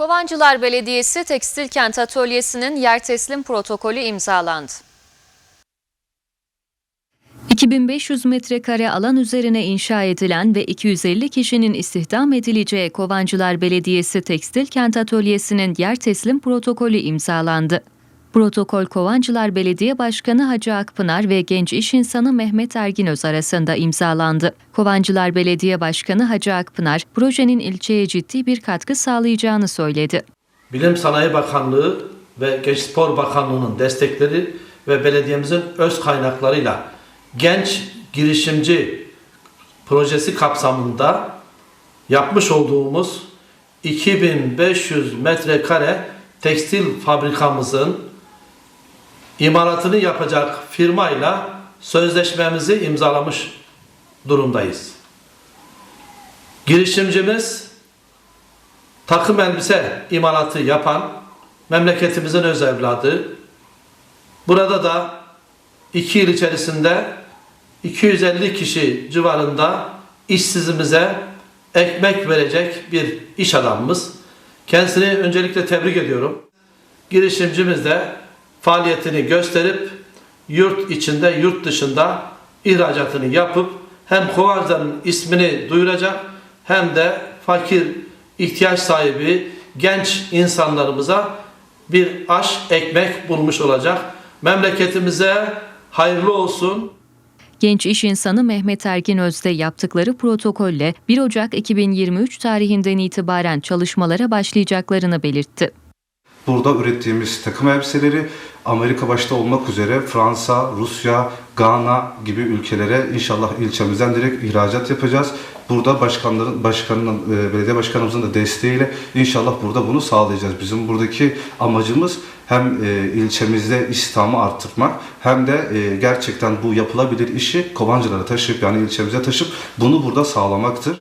Kovancılar Belediyesi Tekstil Kent Atölyesi'nin yer teslim protokolü imzalandı. 2500 metrekare alan üzerine inşa edilen ve 250 kişinin istihdam edileceği Kovancılar Belediyesi Tekstil Kent Atölyesi'nin yer teslim protokolü imzalandı. Protokol Kovancılar Belediye Başkanı Hacı Akpınar ve genç iş insanı Mehmet Erginöz arasında imzalandı. Kovancılar Belediye Başkanı Hacı Akpınar, projenin ilçeye ciddi bir katkı sağlayacağını söyledi. Bilim Sanayi Bakanlığı ve Genç Spor Bakanlığı'nın destekleri ve belediyemizin öz kaynaklarıyla genç girişimci projesi kapsamında yapmış olduğumuz 2500 metrekare tekstil fabrikamızın imalatını yapacak firmayla sözleşmemizi imzalamış durumdayız. Girişimcimiz takım elbise imalatı yapan memleketimizin öz evladı. Burada da iki yıl içerisinde 250 kişi civarında işsizimize ekmek verecek bir iş adamımız. Kendisini öncelikle tebrik ediyorum. Girişimcimiz de faaliyetini gösterip yurt içinde yurt dışında ihracatını yapıp hem Kovancıların ismini duyuracak hem de fakir ihtiyaç sahibi genç insanlarımıza bir aş ekmek bulmuş olacak. Memleketimize hayırlı olsun. Genç iş insanı Mehmet Ergin Özde yaptıkları protokolle 1 Ocak 2023 tarihinden itibaren çalışmalara başlayacaklarını belirtti. Burada ürettiğimiz takım elbiseleri Amerika başta olmak üzere Fransa, Rusya, Gana gibi ülkelere inşallah ilçemizden direkt ihracat yapacağız. Burada başkanların, başkanın, e, belediye başkanımızın da desteğiyle inşallah burada bunu sağlayacağız. Bizim buradaki amacımız hem e, ilçemizde istihdamı arttırmak hem de e, gerçekten bu yapılabilir işi Kovancılara taşıyıp yani ilçemize taşıp bunu burada sağlamaktır.